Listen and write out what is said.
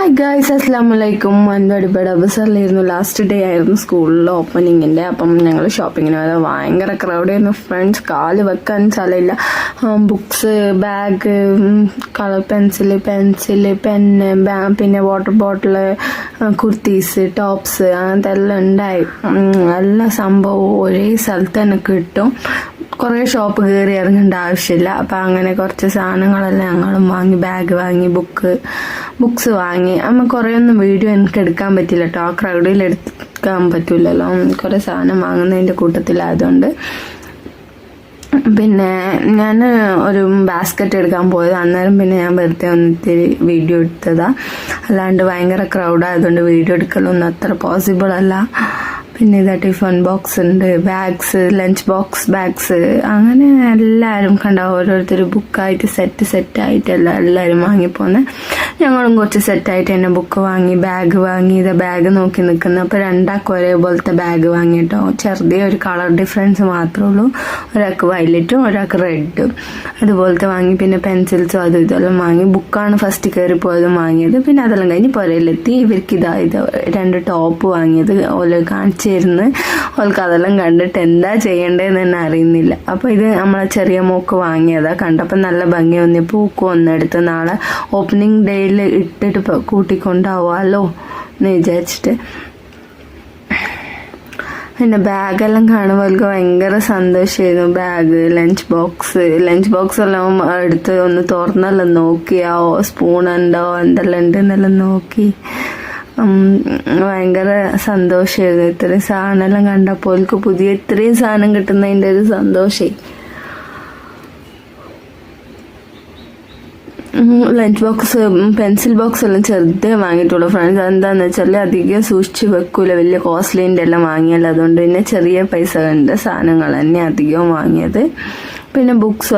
Hi guys അസ്ലാം വലൈക്കും അൻപടിപ്പേട് അവസരമായിരുന്നു ലാസ്റ്റ് ഡേ ആയിരുന്നു സ്കൂളിലെ ഓപ്പണിങ്ങിന്റെ അപ്പം ഞങ്ങൾ ഷോപ്പിങ്ങിന് വരെ ഭയങ്കര ക്രൗഡ് ആയിരുന്നു. ഫ്രണ്ട്സ് കാൽ വെക്കാൻ സ്ഥലമില്ല. Books bag colour pencil pencil pen പിന്നെ വാട്ടർ ബോട്ടിൽ കുർത്തീസ് ടോപ്സ് അങ്ങനത്തെ എല്ലാം ഉണ്ടായി. എല്ലാ സംഭവവും ഒരേ സ്ഥലത്ത് തന്നെ കിട്ടും. കുറേ ഷോപ്പ് കയറി ഇറങ്ങേണ്ട ആവശ്യമില്ല. അപ്പം അങ്ങനെ കുറച്ച് സാധനങ്ങളെല്ലാം ഞങ്ങളും വാങ്ങി ബാഗ് വാങ്ങി ബുക്ക് ബുക്സ് വാങ്ങി. അമ്മ കുറേ ഒന്നും വീഡിയോ എനിക്ക് എടുക്കാൻ പറ്റില്ല കേട്ടോ ആ ക്രൗഡിൽ എടുക്കാൻ പറ്റില്ലല്ലോ കുറെ സാധനം വാങ്ങുന്നതിന്റെ കൂട്ടത്തിലായതുകൊണ്ട്. പിന്നെ ഞാൻ ഒരു ബാസ്ക്കറ്റ് എടുക്കാൻ പോയത്. അന്നേരം പിന്നെ ഞാൻ വെറുതെ ഒന്നിത്തിരി വീഡിയോ എടുത്തതാ. അല്ലാണ്ട് ഭയങ്കര ക്രൗഡായതുകൊണ്ട് വീഡിയോ എടുക്കലൊന്നും അത്ര പോസിബിൾ അല്ല. പിന്നെ ഇതാ ടിഫൺ ബോക്സ് ഉണ്ട് ബാഗ്സ് ലഞ്ച് ബോക്സ് ബാഗ്സ് അങ്ങനെ എല്ലാവരും കണ്ട ഓരോരുത്തർ ബുക്കായിട്ട് സെറ്റ് സെറ്റായിട്ട് എല്ലാം എല്ലാവരും വാങ്ങിപ്പോന്നെ. ഞങ്ങളും കുറച്ച് സെറ്റായിട്ട് തന്നെ ബുക്ക് വാങ്ങി ബാഗ് വാങ്ങി ഇതാ ബാഗ് നോക്കി നിൽക്കുന്നു അപ്പോൾ രണ്ടാൾക്കും ഒരേപോലത്തെ ബാഗ് വാങ്ങിയിട്ടോ ചെറുതേ ഒരു കളർ ഡിഫറൻസ് മാത്രമേ ഉള്ളൂ. ഒരാൾക്ക് വയലറ്റും ഒരാൾക്ക് റെഡും അതുപോലത്തെ വാങ്ങി. പിന്നെ പെൻസിൽസും അതും ഇതെല്ലാം വാങ്ങി. ബുക്കാണ് ഫസ്റ്റ് കയറി പോയതും വാങ്ങിയത്. പിന്നെ അതെല്ലാം കഴിഞ്ഞ് പുരയിലെത്തി. ഇവർക്ക് ഇതാ ഇത് രണ്ട് ടോപ്പ് വാങ്ങിയത്. ഓൽ കാണിച്ചിരുന്ന് ഓൾക്ക് അതെല്ലാം കണ്ടിട്ട് എന്താ ചെയ്യേണ്ടതെന്ന് തന്നെ അറിയുന്നില്ല. അപ്പോൾ ഇത് നമ്മളെ ചെറിയ മോക്ക് വാങ്ങിയതാണ് കണ്ടപ്പോൾ നല്ല ഭംഗി വന്നിപ്പോൾ പൂക്കും ഒന്നെടുത്ത് നാളെ ഓപ്പണിംഗ് ഡേയിൽ ഇട്ടിട്ട് കൂട്ടിക്കൊണ്ടാവാമല്ലോ എന്ന് വിചാരിച്ചിട്ട്. പിന്നെ ബാഗെല്ലാം കാണുമ്പോൾ ഭയങ്കര സന്തോഷമായിരുന്നു bag lunch box lunch box എല്ലാം എടുത്ത് ഒന്ന് തുറന്നെല്ലാം നോക്കിയോ സ്പൂൺ ഉണ്ടോ എന്തെല്ലാം ഉണ്ട് എന്നെല്ലാം നോക്കി ഭയങ്കര സന്തോഷമായിരുന്നു ഇത്രയും സാധനമെല്ലാം കണ്ടപ്പോൾ പുതിയ ഇത്രയും സാധനം കിട്ടുന്നതിന്റെ ഒരു സന്തോഷമായി ലഞ്ച് ബോക്സ് പെൻസിൽ ബോക്സ് എല്ലാം ചെറുതേ വാങ്ങിയിട്ടുള്ളൂ. ഫ്രണ്ട്സ് എന്താന്ന് വെച്ചാൽ അധികം സൂക്ഷിച്ച് വെക്കൂല. വലിയ കോസ്റ്റ്ലിന്റെ എല്ലാം വാങ്ങിയല്ലോ അതുകൊണ്ട് പിന്നെ ചെറിയ പൈസ കണ്ട സാധനങ്ങൾ തന്നെ അധികം വാങ്ങിയത്. പിന്നെ ബുക്സും